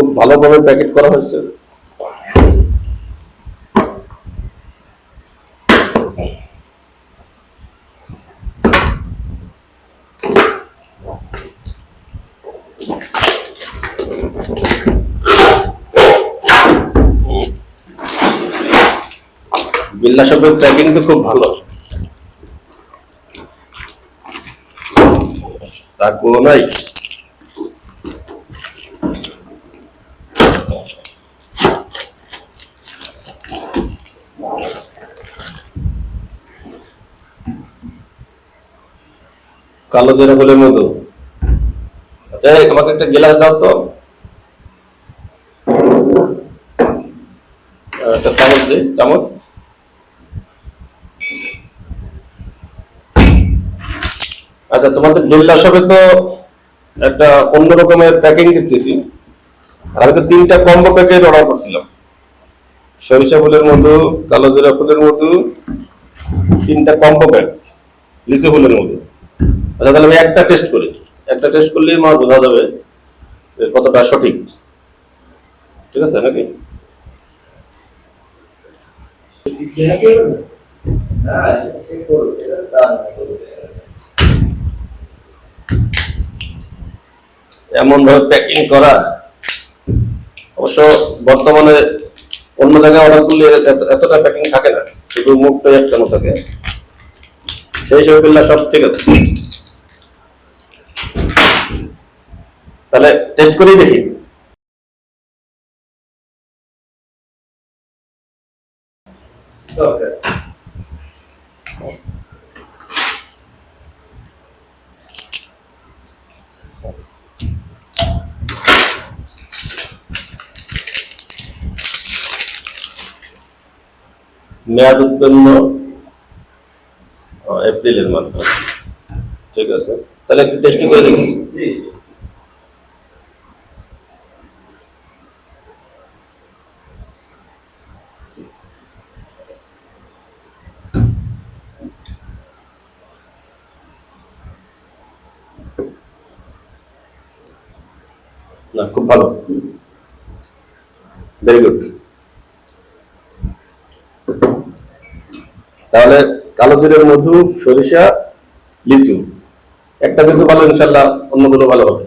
খুব ভালোভাবে প্যাকেট করা হয়েছে। বিল্লা শপের প্যাকিং তো খুব ভালো। তাকো নাই? কালো জেরা বলে মধু। আচ্ছা আমাকে একটা গিলাস দাও তো। একটা চামচ দে চামচ। আচ্ছা তোমাদের বিল্লা শপে তো একটা অন্য রকমের প্যাকিং দিতেছি। আর তো তিনটা কম্বো প্যাকেট অর্ডার করছিলাম। সরিষা ফুলের মধু, কালো জিরা ফুলের মধু, তিনটা কম্বো প্যাক লিচু ফুলের মধু। আচ্ছা তাহলে আমি একটা টেস্ট করি। একটা টেস্ট করলেই আমার বোঝা যাবে কতটা সঠিক। ঠিক আছে নাকি? এমন ভাবে প্যাকিং করা, অবশ্য বর্তমানে অন্য জায়গায় অর্ডার করলে এত- এতটা প্যাকিং থাকে না। শুধু মুখটাই একটানো থাকে। সেই হিসেবে করলে সব ঠিক আছে। তাহলে টেস্ট করেই দেখি। মেয়াদ ও, এপ্রিলের মাত্র ঠিক আছে? তাহলে একটু টেস্ট করে দেখি। না খুব ভালো। ভেরি গুড তাহলে কালো জিরের মধু সরিষা লিচু। একটা কিন্তু ভালো ইনশাল্লাহ অন্যগুলো ভালো হবে।